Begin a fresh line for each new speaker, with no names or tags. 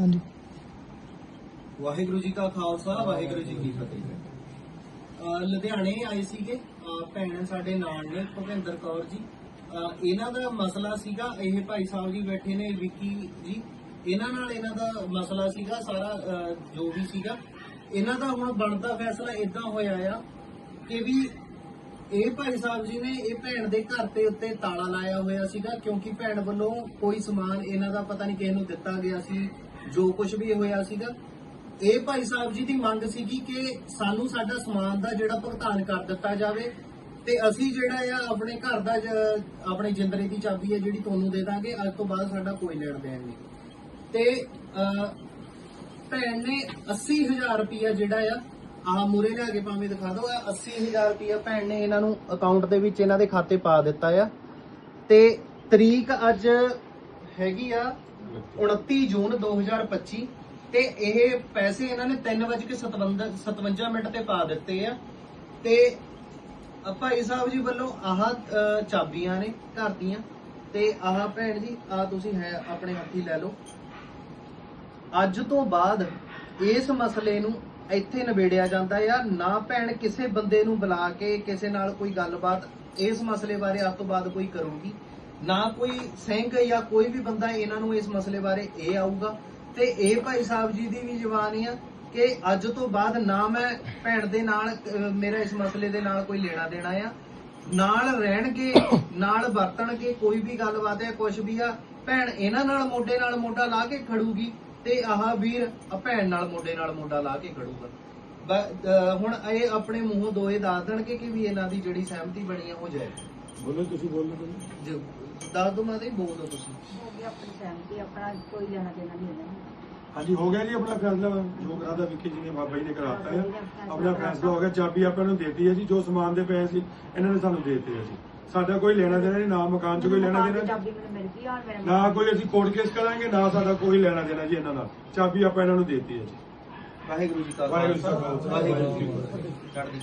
ਹਾਂਜੀ।
ਵਾਹਿਗੁਰੂ ਜੀ ਕਾ ਖਾਲਸਾ, ਵਾਹਿਗੁਰੂ ਜੀ ਕੀ ਫਤਿਹ। ਅਹ ਲੁਧਿਆਣੇ ਆਏ ਸੀਗੇ। ਅਹ ਭੈਣ ਸਾਡੇ ਨਾਲ ਨੇ, ਭੁਪਿੰਦਰ ਕੌਰ ਜੀ। ਅਹ ਇਹਨਾਂ ਦਾ ਮਸਲਾ ਸੀਗਾ, ਇਹ ਭਾਈ ਸਾਹਿਬ ਜੀ ਬੈਠੇ ਨੇ, ਵਿੱਕੀ ਜੀ। ਇਹਨਾਂ ਨਾਲ ਇਹਨਾਂ ਦਾ ਮਸਲਾ ਸੀਗਾ, ਸਾਰਾ ਅਹ ਜੋ ਵੀ ਸੀਗਾ। ਇਹਨਾਂ ਦਾ ਹੁਣ ਬਣਦਾ ਫੈਸਲਾ ਇਦਾਂ ਹੋਇਆ ਆ ਕਿ ਵੀ ਇਹ ਭਾਈ ਸਾਹਿਬ ਜੀ ਨੇ ਇਹ ਭੈਣ ਦੇ ਘਰ ਤੇ ਉੱਤੇ ਤਾਲਾ ਲਾਇਆ ਹੋਇਆ ਸੀਗਾ, ਕਿਉਂਕਿ ਭੈਣ ਵੱਲੋਂ ਕੋਈ ਸਮਾਨ ਇਹਨਾਂ ਦਾ ਪਤਾ ਨਹੀਂ ਕਿਸੇ ਨੂੰ ਦਿੱਤਾ ਗਿਆ ਸੀ। ਜੋ ਕੁਝ ਵੀ ਹੋਇਆ ਸੀਗਾ। ਇਹ ਭਾਈ ਸਾਹਿਬ ਜੀ ਦੀ ਮੰਗ ਸੀਗੀ ਕਿ ਸਾਨੂੰ ਸਾਡਾ ਸਮਾਨ ਦਾ ਜਿਹੜਾ ਭੁਗਤਾਨ ਕਰ ਦਿੱਤਾ ਜਾਵੇ ਤੇ ਅਸੀਂ ਜਿਹੜਾ ਆ ਆਪਣੇ ਘਰ ਦਾ ਆਪਣੇ ਜਿੰਦਰੇ ਦੀ ਚਾਬੀ ਹੈ ਜਿਹੜੀ ਤੁਹਾਨੂੰ ਦੇ ਦਾਂਗੇ, ਅੱਜ ਤੋਂ ਬਾਅਦ ਸਾਡਾ ਕੋਈ ਲੈਣ ਦੇਣ ਨਹੀਂ। ਤੇ ਭੈਣ ਨੇ 80000 ਰੁਪਇਆ ਜਿਹੜਾ ਆ, ਆਹ ਮੂਰੇ ਲਿਆ ਕੇ ਭਾਵੇਂ ਦਿਖਾ ਦਿਓ ਆ 80000 ਰੁਪਇਆ ਭੈਣ ਨੇ ਇਹਨਾਂ ਨੂੰ ਅਕਾਊਂਟ ਦੇ ਵਿੱਚ ਇਹਨਾਂ ਦੇ ਖਾਤੇ ਪਾ ਦਿੱਤਾ ਆ। ਤੇ ਤਰੀਕ ਅੱਜ ਹੈਗੀ ਆ 29 ਜੂਨ 2025 ਤੇ ਇਹ ਪੈਸੇ ਇਹਨਾਂ ਨੇ 3:57 ਮਿੰਟ ਤੇ ਪਾ ਦਿੱਤੇ ਆ। ਤੇ ਅ ਭਾਈ ਸਾਹਿਬ ਜੀ ਵੱਲੋਂ ਆਹ ਚਾਬੀਆਂ ਨੇ ਘਰ ਦੀਆਂ। ਤੇ ਆਹ ਭੈਣ ਜੀ ਆ ਤੁਸੀਂ ਹੈ ਆਪਣੇ ਹੱਥੀ ਲੈ ਲਓ। ਅੱਜ ਤੋਂ ਬਾਅਦ ਇਸ ਮਸਲੇ ਨੂੰ ਇੱਥੇ ਨਿਬੇੜਿਆ ਜਾਂਦਾ ਆ। ਨਾ ਭੈਣ ਕਿਸੇ ਬੰਦੇ ਨੂੰ ਬੁਲਾ ਕੇ ਕਿਸੇ ਨਾਲ ਕੋਈ ਗੱਲਬਾਤ ਇਸ ਮਸਲੇ ਬਾਰੇ ਅੱਜ ਤੋਂ ਬਾਅਦ ਕੋਈ ਕਰੂਗੀ। ਨਾ ਕੋਈ ਸਿੰਘ ਜਾਂ ਕੋਈ ਵੀ ਬੰਦਾ ਇਹਨਾਂ ਨੂੰ ਇਸ ਮਸਲੇ ਬਾਰੇ ਇਹ ਆਊਗਾ। ਤੇ ਇਹ ਭਾਈ ਸਾਹਿਬ ਜੀ ਦੀ ਵੀ ਜ਼ੁਬਾਨ ਆ ਕਿ ਅੱਜ ਤੋਂ ਬਾਅਦ ਨਾ ਮੈਂ ਭੈਣ ਦੇ ਨਾਲ ਮੇਰਾ ਇਸ ਮਸਲੇ ਦੇ ਨਾਲ ਕੋਈ ਲੈਣਾ ਦੇਣਾ ਆ। ਨਾਲ ਰਹਿਣਗੇ, ਨਾਲ ਵਰਤਣਗੇ, ਕੋਈ ਵੀ ਗੱਲਬਾਤ ਹੈ ਕੁਝ ਵੀ ਆ, ਭੈਣ ਇਹਨਾਂ ਨਾਲ ਮੋਢੇ ਨਾਲ ਮੋਢਾ ਲਾ ਕੇ ਖੜੂਗੀ ਤੇ ਆਹ ਵੀਰ ਆ ਭੈਣ ਨਾਲ ਮੋਢੇ ਨਾਲ ਮੋਢਾ ਲਾ ਕੇ ਖੜੂਗਾ। ਬ- ਹੁਣ ਇਹ ਆਪਣੇ ਮੂੰਹੋਂ ਦੋਏ ਦੱਸ ਦੇਣਗੇ ਕਿ ਵੀ ਇਹਨਾਂ ਦੀ ਜਿਹੜੀ ਸਹਿਮਤੀ ਬਣੀ ਹੈ ਹੋ। ਜਾਏ
ਬੋਲੋ ਤੁਸੀਂ ਬੋਲੋ ਬੋਲੋ।
ਜੋ ਦੱਸ ਦੋ ਮਾਤੇ ਬੋਲ ਦੋ ਤੁਸੀਂ।
ਹੋ ਗਿਆ ਆਪਣੀ ਸਹਿਮਤੀ ਆਪਣਾ ਕੋਈ ਲੈਣਾ ਦੇਣਾ ਨਹੀਂ ਹੈ
ਹਾਂਜੀ ਹੋ ਗਿਆ ਜੀ ਆਪਣਾ ਫੈਸਲਾ ਜੋ ਕਰਾਦਾ ਵਿੱਕੀ ਜੀ ਨੇ ਬਾਬਾ ਜੀ ਨੇ ਕਰਾਤਾ ਹੈ। ਆਪਣਾ ਫੈਸਲਾ ਹੋ ਗਿਆ ਚਾਬੀ ਆਪਾਂ ਨੂੰ ਦੇਤੀ ਹੈ ਜੀ ਜੋ ਸਮਾਨ ਦੇ ਪਏ ਸੀ ਇਹਨਾਂ ਨੇ ਸਾਨੂੰ ਦੇ ਦਿੱਤੇ ਹੈ ਜੀ। ਸਾਡਾ ਕੋਈ ਲੈਣਾ ਦੇਣਾ ਨਹੀਂ ਨਾ ਮਕਾਨ 'ਚ ਕੋਈ ਲੈਣਾ ਦੇਣਾ।
ਚਾਬੀ ਮੈਨੂੰ ਮਿਲ ਗਈ ਔਰ ਮੇਰਾ
ਨਾ ਕੋਈ ਅਸੀਂ ਕੋਰਟ ਕੇਸ ਕਰਾਂਗੇ ਨਾ ਸਾਡਾ ਕੋਈ ਲੈਣਾ ਦੇਣਾ ਜੀ ਇਹਨਾਂ ਨਾਲ। ਚਾਬੀ ਆਪਾਂ ਇਹਨਾਂ ਨੂੰ ਦੇਤੀ ਹੈ ਜੀ।
ਵਾਹਿਗੁਰੂ ਜੀ ਕਾ
ਵਾਹਿਗੁਰੂ ਜੀ ਕਾ
ਖਾਲਸਾ।
ਖਾਲਸਾ,
ਵਾਹਿਗੁਰੂ ਜੀ ਕੀ ਫਤਿਹ। ਚੜ੍ਹਦੀ